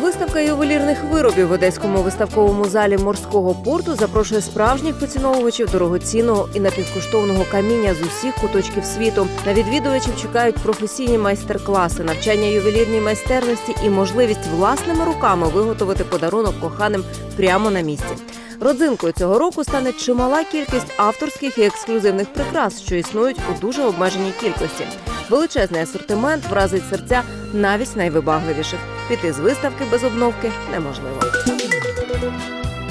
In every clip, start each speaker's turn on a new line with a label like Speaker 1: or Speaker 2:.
Speaker 1: Виставка ювелірних виробів в одеському виставковому залі морського порту запрошує справжніх поціновувачів дорогоцінного і напівкоштовного каміння з усіх куточків світу. На відвідувачів чекають професійні майстер-класи, навчання ювелірній майстерності і можливість власними руками виготовити подарунок коханим прямо на місці. Родзинкою цього року стане чимала кількість авторських і ексклюзивних прикрас, що існують у дуже обмеженій кількості. Величезний асортимент вразить серця навіть найвибагливіших. Піти з виставки без обновки неможливо.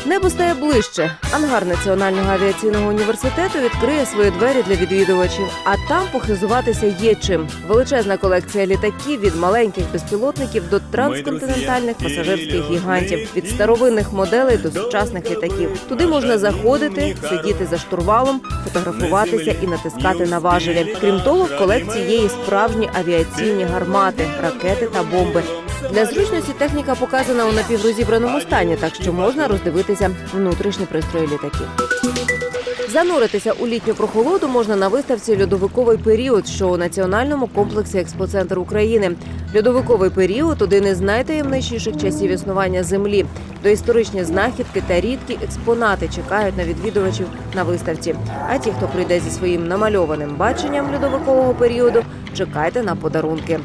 Speaker 1: Небо стає ближче. Ангар Національного авіаційного університету відкриє свої двері для відвідувачів, а там похизуватися є чим. Величезна колекція літаків від маленьких безпілотників до трансконтинентальних пасажирських гігантів, від старовинних моделей до сучасних літаків. Туди можна заходити, сидіти за штурвалом, фотографуватися і натискати на важелі. Крім того, в колекції є і справжні авіаційні гармати, ракети та бомби. Для зручності техніка показана у напіврозібраному стані, так що можна роздивитися внутрішні пристрої літаків. Зануритися у літню прохолоду можна на виставці Льодовиковий період, що у національному комплексі експоцентр України. Льодовиковий період один із найтаємничіших часів існування землі. Доісторичні знахідки та рідкі експонати чекають на відвідувачів на виставці. А ті, хто прийде зі своїм намальованим баченням льодовикового періоду, чекайте на подарунки.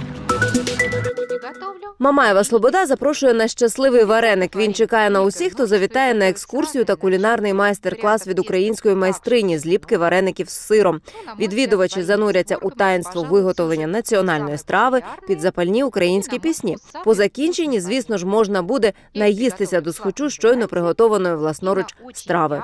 Speaker 1: Мамаєва Слобода запрошує на щасливий вареник. Він чекає на усіх, хто завітає на екскурсію та кулінарний майстер-клас від української майстрині зліпки вареників з сиром. Відвідувачі зануряться у таїнство виготовлення національної страви під запальні українські пісні. По закінченні, звісно ж, можна буде наїстися до схочу щойно приготованої власноруч страви.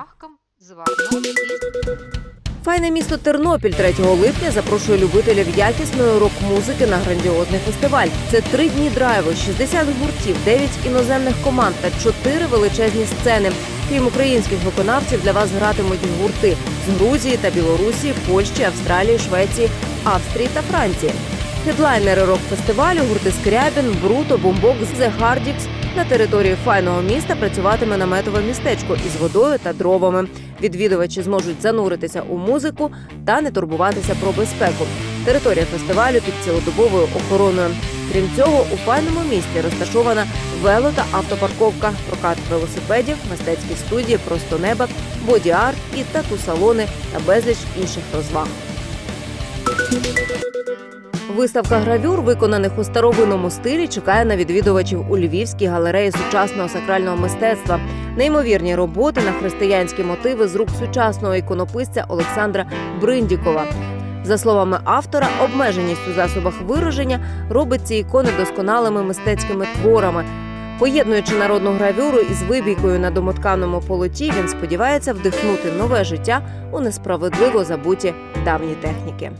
Speaker 1: Файне місто Тернопіль 3 липня запрошує любителів якісної рок-музики на грандіозний фестиваль. Це три дні драйву, 60 гуртів, 9 іноземних команд та 4 величезні сцени. Крім українських виконавців, для вас гратимуть гурти з Грузії та Білорусі, Польщі, Австралії, Швеції, Австрії та Франції. Хедлайнери рок-фестивалю гурти Скрябін, Бруто, Бумбок, The Hardix. На території файного міста працюватиме наметове містечко із водою та дровами. Відвідувачі зможуть зануритися у музику та не турбуватися про безпеку. Територія фестивалю під цілодобовою охороною. Крім цього, у файному місті розташована вело та автопарковка, прокат велосипедів, мистецькі студії, просто неба, боді-арт і тату-салони та безліч інших розваг. Виставка гравюр, виконаних у старовинному стилі, чекає на відвідувачів у Львівській галереї сучасного сакрального мистецтва. Неймовірні роботи на християнські мотиви з рук сучасного іконописця Олександра Бриндікова. За словами автора, обмеженість у засобах вираження робить ці ікони досконалими мистецькими творами. Поєднуючи народну гравюру із вибійкою на домотканому полоті, він сподівається вдихнути нове життя у несправедливо забуті давні техніки.